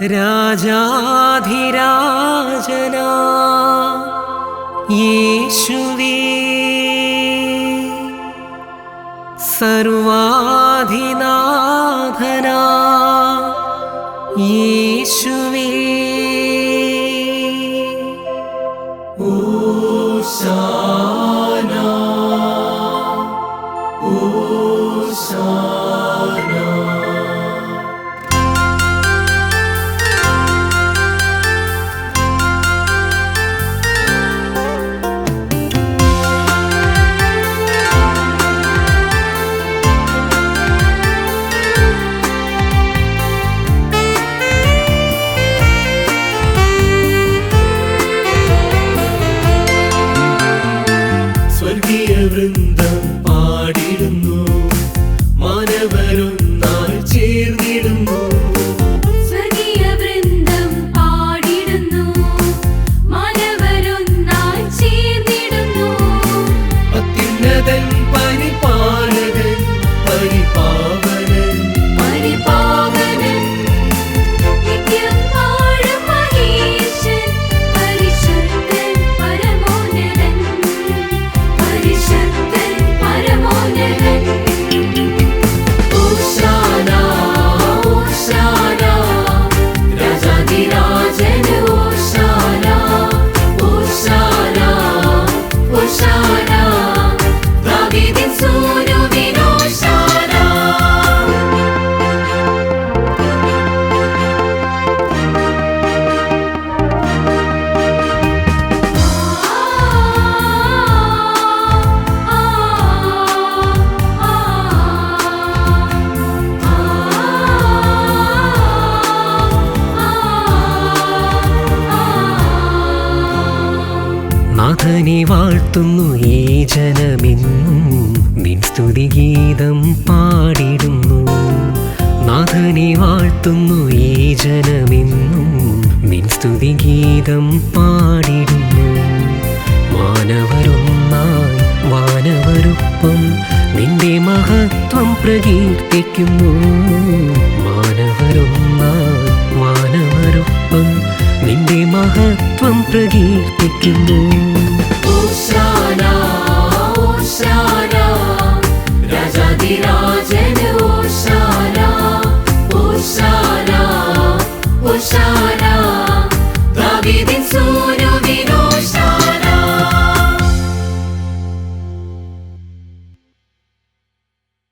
राजाधिराजना येषुवे सर्वाधिनाधना येषुवे वे ओषा പാടിടുന്നു നാഥനെ വാഴ്ത്തുന്നു ഈ ജനമെന്നും നിൻ സ്തുതിഗീതം പാടിടുന്നു. നാഥനെ വാഴ്ത്തുന്നു ഈ ജനമെന്നും നിൻ സ്തുതിഗീതം പാടിടുന്നു. മാനവരൊന്നായി വാനവരൊപ്പം നിന്റെ മഹത്വം പ്രകീർത്തിക്കുന്നു. മാനവരൊന്നായി വാനവരൊപ്പം നിന്റെ മഹത്വം പ്രകീർത്തിക്കുന്നു.